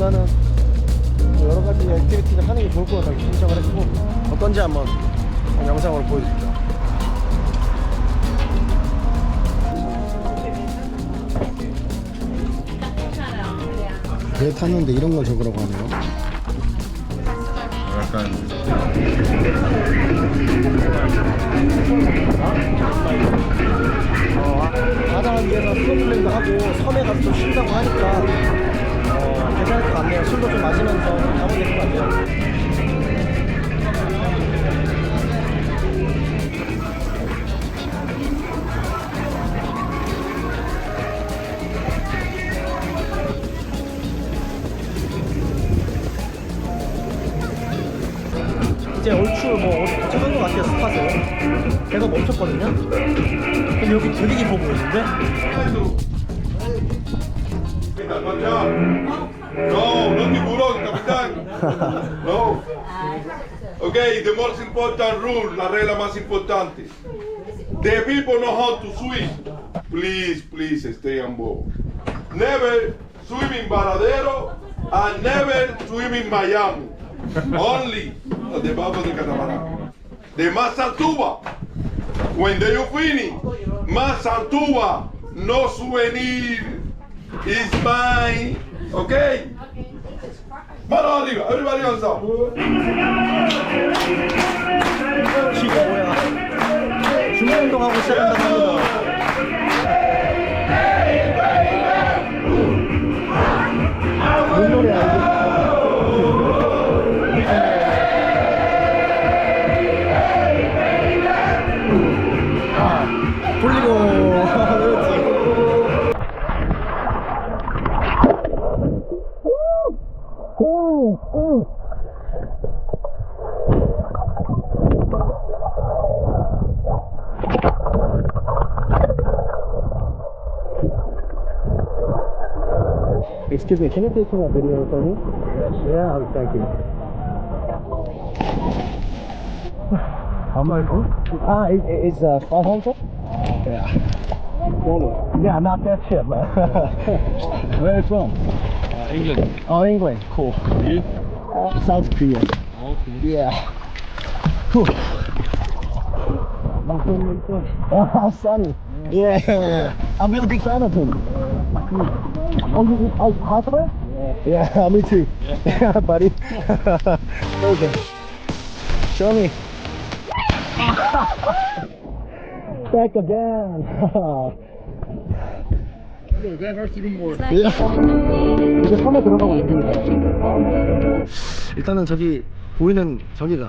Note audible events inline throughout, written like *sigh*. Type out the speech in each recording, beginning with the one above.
보다는 뭐 여러 가지 액티비티를 하는 게 좋을 것 같아서 신청을 했고 어떤지 한번 영상으로 보여드릴게요. 배 탔는데 이런 걸 적으라고 하네요. 약간 어, 바다 위에서 스노클링도 하고 섬에 가서 좀 쉰다고 하니까 어, 괜찮을 것 같네요. 술도 좀 마시면서 가면 될 것 같아요. 이제 얼추 뭐 도착한 것 같아요 스팟에 배가 멈췄거든요 근데 여기 되게 깊어 보이는데? No, no tiburón, capitán. No. Okay, the most important rule, la regla más importante. The people know how to swim. Please, please stay on board. Never swim in Varadero and never swim in Miami. Only at the back of the catamaran. The Mazantuba. When they finish, Mazantuba, no souvenir. Is mine. Okay? Mano arriba, everybody on top. 지금 뭐야 준비운동하고 시작한다고 합니다 Can you take some video for me? Yeah, thank you. How much? Ah, it, it's uh, 500? Yeah. Yeah, not that shit, man. *laughs* Where are you from? Uh, England. Oh, England. Cool. You? Uh, South Korea. Oh, okay. Yeah. Whew. Oh, *laughs* sunny. Yeah. yeah. *laughs* I'm a big fan of him. Uh, Oh, you oh, Harper? Yeah. Yeah, me too. Yeah, buddy. okay. Show me. Back more. 예. 이제 섬에 들어가고 있습니다. 일단은 저기 보이는 저기가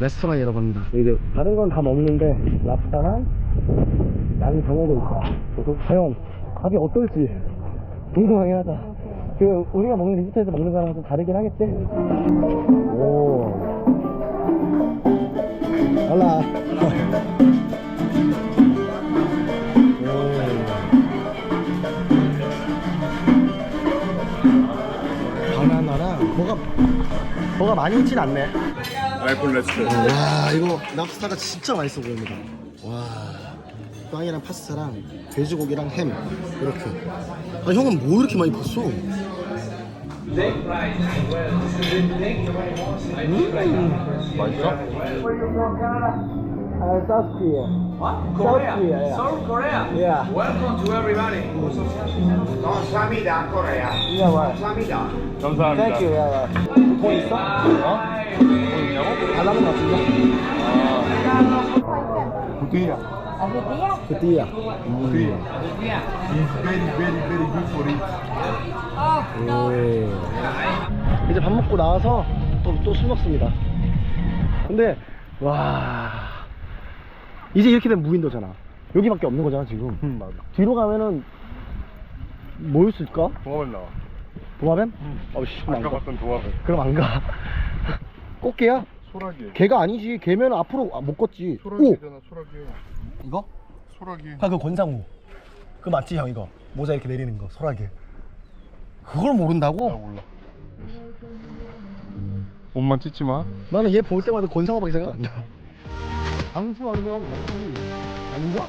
레스토랑이라고 합니다. 이제 다른 건 다 먹는데 랍스타랑 양이 정해져 있다. 그래서 과연 밥이 어떨지 궁금하긴 하다. 그 우리가 먹는 리조트에서 먹는 거랑 좀 다르긴 하겠지? 오. 할라. 바나나랑 뭐가 뭐가 많이 있진 않네. 아이폰 렛츠고. 와 이거 랍스타가 진짜 맛있어 보입니다. 와 빵이랑 파스타랑 돼지고기랑 햄 이렇게. 아 형은 뭐 이렇게 많이 봤어? 맛있어? 아 South Korea. What? Korea, Korea. yeah. South Korea. Yeah. Welcome to everybody. 감사합니다 코리아 Yeah, right. 감사합니다 감사합니다. Thank you. Yeah, right. 돈 있어? 어? 뭐 있냐고? 달라는 것 같은데? 부디야. 그띠야. 부디야. It's very, very, very good for it. 오. 이제 밥 먹고 나와서 또 또 술 먹습니다. 근데 와 이제 이렇게 되면 무인도잖아. 여기밖에 없는 거잖아 지금. 응, 맞아. 뒤로 가면은 뭐 있을까? 동화면 나와. 도마뱀? 어씨 안 아까 가. 봤던 동화면. 그럼 안 가. 꽃게야? 소라기. 개가 아니지. 개면 앞으로 아, 못 걷지. 오 소라기잖아, 소라기. 이거? 소라기. 아그 권상우. 그 맞지 형 이거 모자 이렇게 내리는 거 소라게. 그걸 모른다고? 나 몰라. 옷만 찢지 마. 나는 얘 볼 때마다 권상우밖에 생각 안 나. 장수 아닌가? 맞지? 아닌가?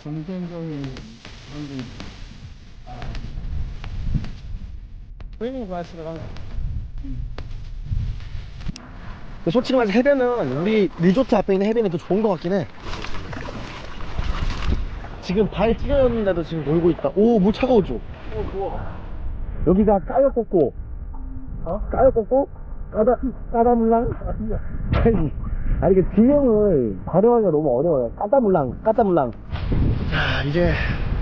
클래스를 하네. 근데 솔직히 말해서 해변은 우리 리조트 앞에 있는 해변이 더 좋은 것 같긴 해. 지금 발 찢어졌는데도 지금 놀고 있다. 오, 물 차가워져. 오, 좋아. 여기가 까였고, 어? 까였고, 까다, 까다물랑? 아니, 아니, 이게 지명을 발음하기가 너무 어려워요. 까다물랑, 까다물랑. 자, 이제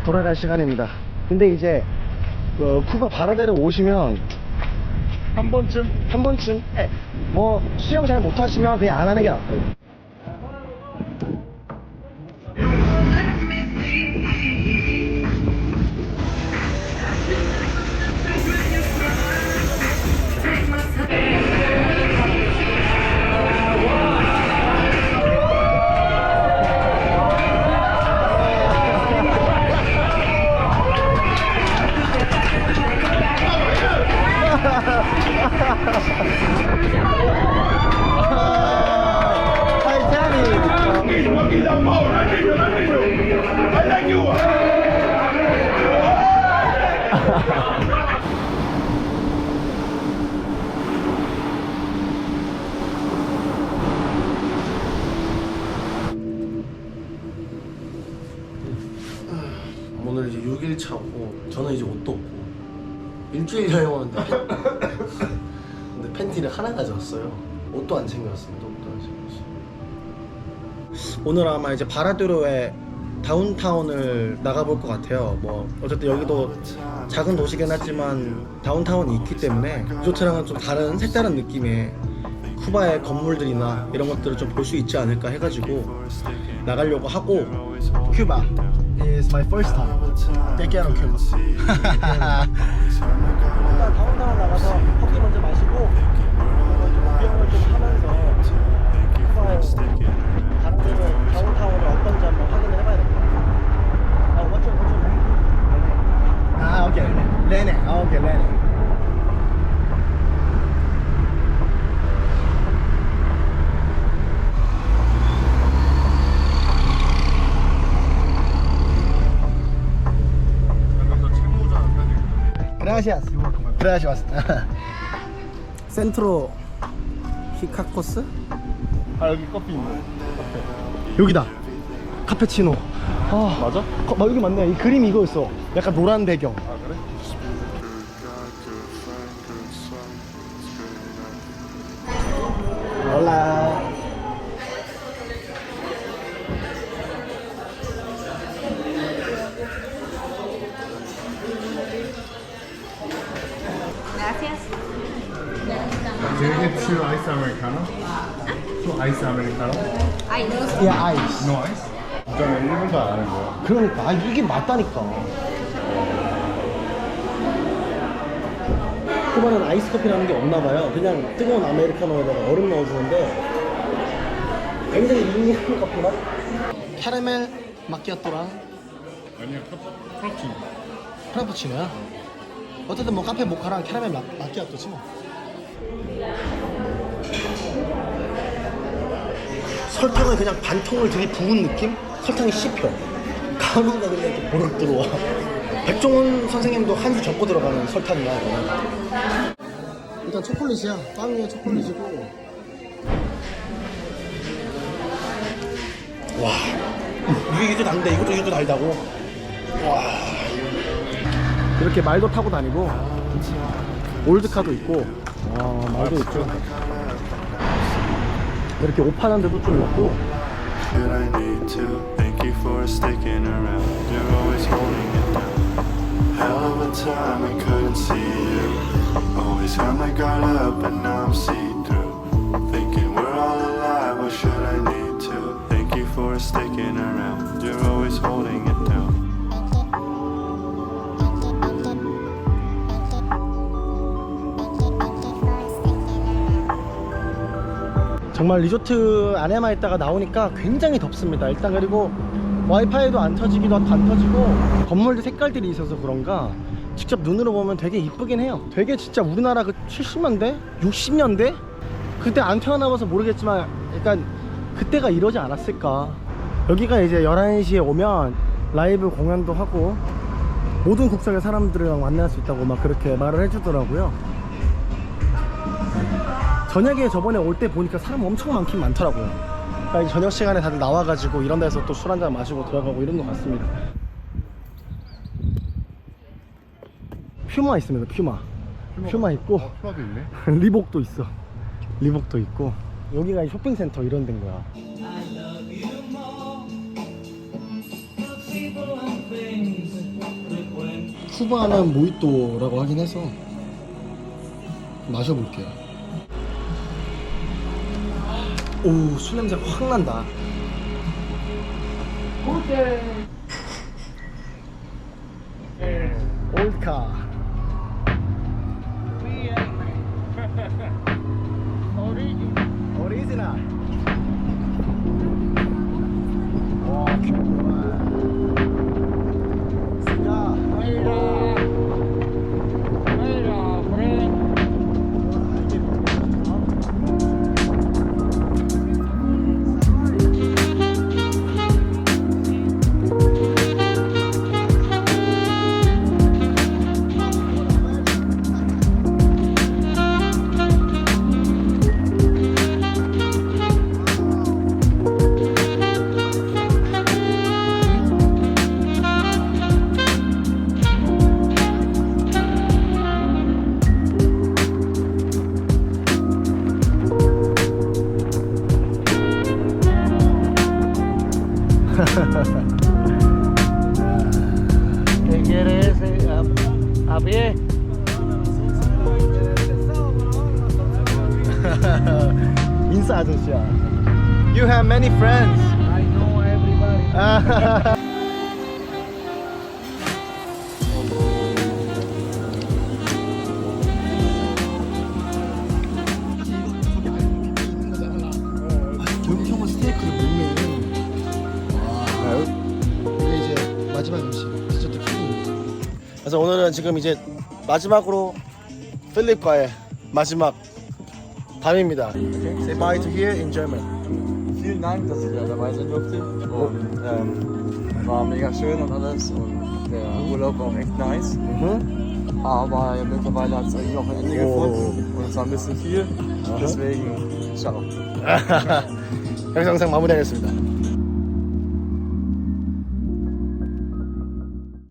돌아갈 시간입니다. 근데 이제, 어, 쿠바 바라데를 오시면, 한 번쯤? 한 번쯤? 예. 뭐, 수영 잘 못하시면 그냥 안 하는 게 낫어 일주일 여행 오는데. 근데 팬티를 하나 가져왔어요. 옷도 안 챙겨왔습니다. 옷도 안 챙겨왔어요. 오늘 아마 이제 바라드로의 다운타운을 나가볼 것 같아요. 뭐 어쨌든 여기도 작은 도시긴 하지만 다운타운이 있기 때문에 리조트랑은 좀 다른 색다른 느낌의 쿠바의 건물들이나 이런 것들을 좀 볼 수 있지 않을까 해가지고 나가려고 하고 큐바. Is my first time. 떼끼하 *laughs* 러 큐바. 일단 다운타운 나가서 커피 먼저 마시고 좀 구경을 좀 하면서 쿠바의 다른 데는 다운타운이 어떤지 한번 확인을 해봐야 될것 같아요. 아, 맞죠, 맞죠. 아, 오케이. 레네. 아, 오케이, 레네. Gracias. *laughs* Gracias. 센트로 히카코스? 아 여기 커피 있네. 여기다. 카페치노. 아, 맞아? 거, 마, 여기 맞네. 이 그림 이거였어. 약간 노란 배경. 아 맞다니까. 쿠바는 아이스 커피라는 게 없나 봐요. 그냥 뜨거운 아메리카노에다가 얼음 넣어주는데 굉장히 밍밍한 커피맛. 캐러멜 마키아토랑 아니야 프로틴. 프라푸치노야. 어쨌든 뭐 카페 모카랑 캐러멜 마, 마키아토지 뭐. 설탕을 그냥 반 통을 들이부은 느낌? 설탕이 씹혀. 가루가 그냥 이렇게 보륵 들어와. 백종원 선생님도 한 수 접고 들어가는 설탕이야, 이거는. 일단 초콜릿이야. 빵 위에 초콜릿이고. 와. 이게 이것도 단데 이것도 이것도 달다고? 와. 이렇게 말도 타고 다니고 올드카도 있고 와 말도 있죠 이렇게 옷 파는 데도 좀 있고 Thank you for sticking around. You're always holding it down. Hell of a time, I couldn't see you. Always had my guard up, but now I'm see through. Thinking we're all alive, what should I need to? Thank you for sticking around. You're always holding it down. 정말 리조트 안에만 있다가 나오니까 굉장히 덥습니다 일단 그리고 와이파이도 안 터지기도 안 터지고 건물들 색깔들이 있어서 그런가 직접 눈으로 보면 되게 이쁘긴 해요 되게 진짜 우리나라 그 70년대? 60년대? 그때 안 태어나봐서 모르겠지만 약간 그때가 이러지 않았을까 여기가 이제 11시에 오면 라이브 공연도 하고 모든 국적의 사람들이랑 만날 수 있다고 막 그렇게 말을 해주더라고요. 저녁에 저번에 올 때 보니까 사람 엄청 많긴 많더라고요. 저녁 시간에 다들 나와가지고 이런 데서 또 술 한잔 마시고 들어가고 이런 것 같습니다. 퓨마 있습니다. 퓨마. 퓨마 있고 어, 퓨마도 있네. *laughs* 리복도 있어. 리복도 있고 여기가 이 쇼핑센터 이런 데인 거야. 쿠바는 모히또라고 하긴 해서 마셔볼게요. 오, 술 냄새 확 난다. 올카. 그래서 오늘은 지금 이제 마지막으로 필립과의 마지막 밤입니다. Say bye to here German vielen Dank, dass ich da dabei sein durfte. Und ähm, war mega schön und alles. Und der Urlaub war auch echt nice. Mhm. Aber mittlerweile hat es eigentlich auch ein Ende oh. gefunden. Und es war ein bisschen viel. Aha. Deswegen, ciao. *laughs* ich habe gesagt, Marmodell ist wieder.